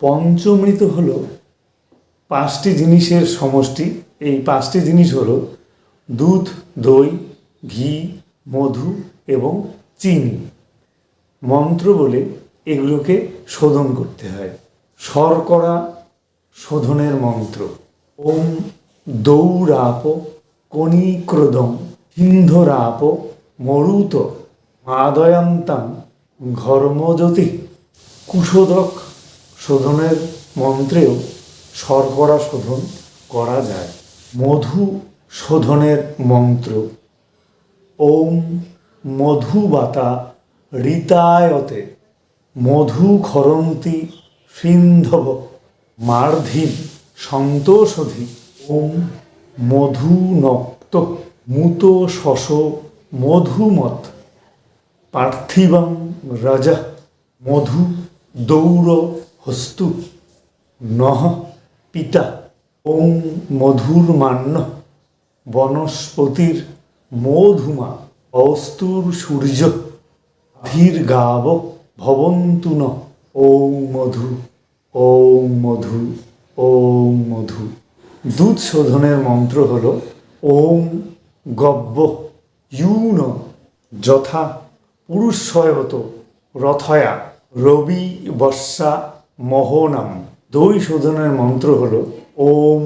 পঞ্চমৃত হলো পাঁচটি জিনিসের সমষ্টি। এই পাঁচটি জিনিস হলো দুধ, দই, ঘি, মধু এবং চিনি। মন্ত্র বলে এগুলোকে শোধন করতে হয়। শর্করা শোধনের মন্ত্র। ওম দৌরাপ কণিক্রোদম সিন্ধরাপ মরুত মাদয়ান্তাম ঘর্মজ্যোতি কুশোদক শোধনের মন্ত্রেও শর্করা শোধন করা যায়। মধু শোধনের মন্ত্র। ওম মধুবাতা ঋতায়তে মধু খরন্তি সিন্ধব মার্ধিব সন্তোষধি ওম মধু নক্ত মুত শশ মধুমত পার্থিবং রাজা মধু দৌড় হস্তু নহ পিতা ওম মধুর মান্য বনস্পতির মধুমা অস্তুর সূর্য ধীর গাব ভবন্তু ন ওম মধু ওম মধু ওম মধু। দুধ শোধনের মন্ত্র হল ওম গব্য ইউন যথা পুরুষয়ত রথয়া রবি বর্ষা মোহনাম। দই শোধনের মন্ত্র হল, ওম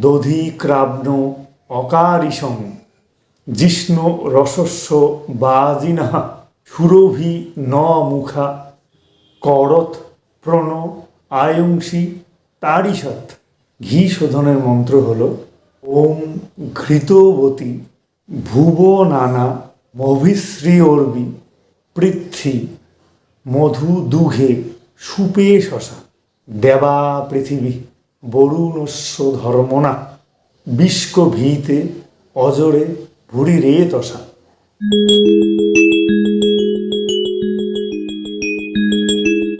দধি ক্রাব্ন অকারিসং জিষ্ণু রসস্য বাজিনা সুরভি ন মুখা করত প্রণ আয়ংসী তারিষৎ। ঘি শোধনের মন্ত্র হল, ওম ঘৃতবতী ভুব নানা মভিশ্রী অর্বি পৃথ্বী মধু দুঘে সুপে শশা। দেবা পৃথিবী বরুণস্য ধর্মনা বিষ্ক ভীতে অজরে ভুড়ি রে তসা।